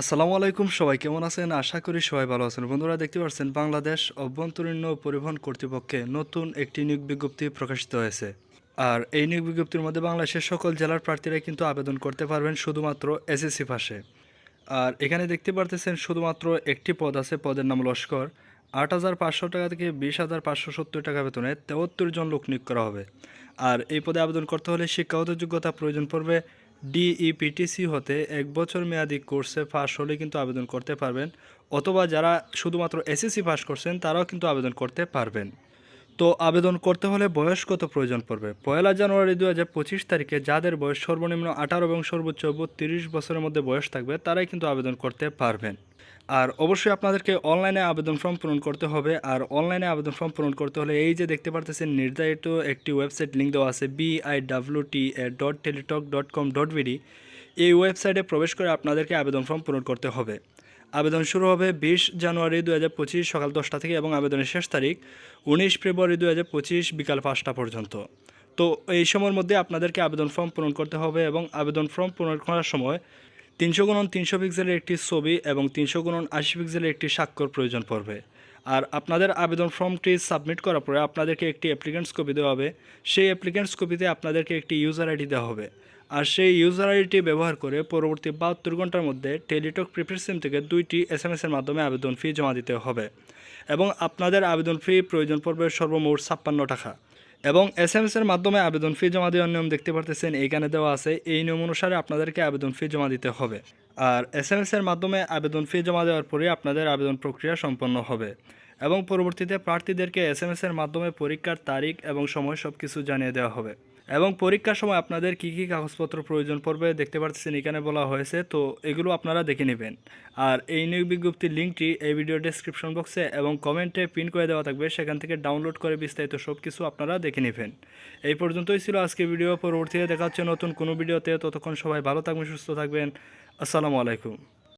আসসালামু আলাইকুম সবাই, কেমন আছেন? আশা করি সবাই ভালো আছেন। বন্ধুরা, দেখতে পাচ্ছেন বাংলাদেশ অভ্যন্তরীণ পরিবহন কর্তৃপক্ষে নতুন একটি নিয়োগ বিজ্ঞপ্তি প্রকাশিত হয়েছে। আর এই নিয়োগ বিজ্ঞপ্তির মধ্যে বাংলাদেশের সকল জেলার প্রার্থীরা কিন্তু আবেদন করতে পারবেন শুধুমাত্র এসএসসি পাশে। আর এখানে দেখতে পারতেছেন শুধুমাত্র একটি পদ আছে, পদের নাম লস্কর। আট হাজার পাঁচশো টাকা থেকে বিশ হাজার পাঁচশো সত্তর টাকা বেতনে তেহত্তর জন লোক নিয়োগ করা হবে। আর এই পদে আবেদন করতে হলে শিক্ষাগত যোগ্যতা প্রয়োজন পড়বে ডিইপিটিসি হতে এক বছর মেয়াদি কোর্সে পাস হলে কিন্তু আবেদন করতে পারবেন, অথবা যারা শুধুমাত্র এসএসসি পাস করছেন তারাও কিন্তু আবেদন করতে পারবেন। তো আবেদন করতে হলে বয়স কত প্রয়োজন পড়বে? পয়লা জানুয়ারি দু হাজার পঁচিশ তারিখে যাদের বয়স সর্বনিম্ন আঠারো এবং সর্বোচ্চ বত্রিশ বছরের মধ্যে বয়স থাকবে, তারাই কিন্তু আবেদন করতে পারবেন। আর অবশ্যই আপনাদেরকে অনলাইনে আবেদন ফর্ম পূরণ করতে হবে, আর অনলাইনে আবেদন ফর্ম পূরণ করতে হলে এই যে দেখতে পারতেছেন নির্ধারিত একটি ওয়েবসাইট লিঙ্ক দেওয়া আছে BIWT dot Teletalk dot com dot BD এই ওয়েবসাইটে প্রবেশ করে আপনাদেরকে আবেদন ফর্ম পূরণ করতে হবে। আবেদন শুরু হবে বিশ জানুয়ারি দু হাজার পঁচিশ সকাল দশটা থেকে এবং আবেদনের শেষ তারিখ উনিশ ফেব্রুয়ারি দু হাজার পঁচিশ বিকাল পাঁচটা পর্যন্ত। তো এই সময়ের মধ্যে আপনাদেরকে আবেদন ফর্ম পূরণ করতে হবে এবং আবেদন ফর্ম পূরণ করার সময় তিনশো গুণন তিনশো পিক্সেলের একটি ছবি এবং তিনশো গুণন আশি পিক্সেলের একটি স্বাক্ষর প্রয়োজন পড়বে। আর আপনাদের আবেদন ফর্মটি সাবমিট করার পরে আপনাদেরকে একটি অ্যাপ্লিকেন্টস কপি দেওয়া হবে। সেই অ্যাপ্লিকেন্টস কপিতে আপনাদেরকে একটি ইউজার আইডি দেওয়া হবে। আর সেই ইউজার আইডিটি ব্যবহার করে পরবর্তী বাহাত্তর ঘণ্টার মধ্যে টেলিটক প্রিপেড সিম থেকে দুইটি এস এম এসের মাধ্যমে আবেদন ফি জমা দিতে হবে এবং আপনাদের আবেদন ফি প্রয়োজন পড়বে সর্বমোট ছাপ্পান্ন টাকা এবং এস এম এসের মাধ্যমে আবেদন ফি জমা দেওয়ার নিয়ম দেখতে পারতেছেন, এইখানে দেওয়া আছে, এই নিয়ম অনুসারে আপনাদেরকে আবেদন ফি জমা দিতে হবে। আর এস এম এসের মাধ্যমে আবেদন ফি জমা দেওয়ার পরে আপনাদের আবেদন প্রক্রিয়া সম্পন্ন হবে এবং পরবর্তীতে প্রার্থীদেরকে এস এম এসের মাধ্যমে পরীক্ষার তারিখ এবং সময় সব কিছু জানিয়ে দেওয়া হবে। এবং পরীক্ষার সময় আপনাদের কী কী কাগজপত্র প্রয়োজন পড়বে দেখতে পাচ্ছেন এখানে বলা হয়েছে, তো এগুলো আপনারা দেখে নেবেন। আর এই নিয়োগ বিজ্ঞপ্তির লিঙ্কটি এই ভিডিও ডেসক্রিপশন বক্সে এবং কমেন্টে পিন করে দেওয়া থাকবে, সেখান থেকে ডাউনলোড করে বিস্তারিত সব কিছু আপনারা দেখে নেবেন। এই পর্যন্তই ছিল আজকে ভিডিও, পরবর্তীতে দেখা হচ্ছে নতুন কোনো ভিডিওতে, ততক্ষণ সবাই ভালো থাকবেন, সুস্থ থাকবেন, আসসালামু আলাইকুম।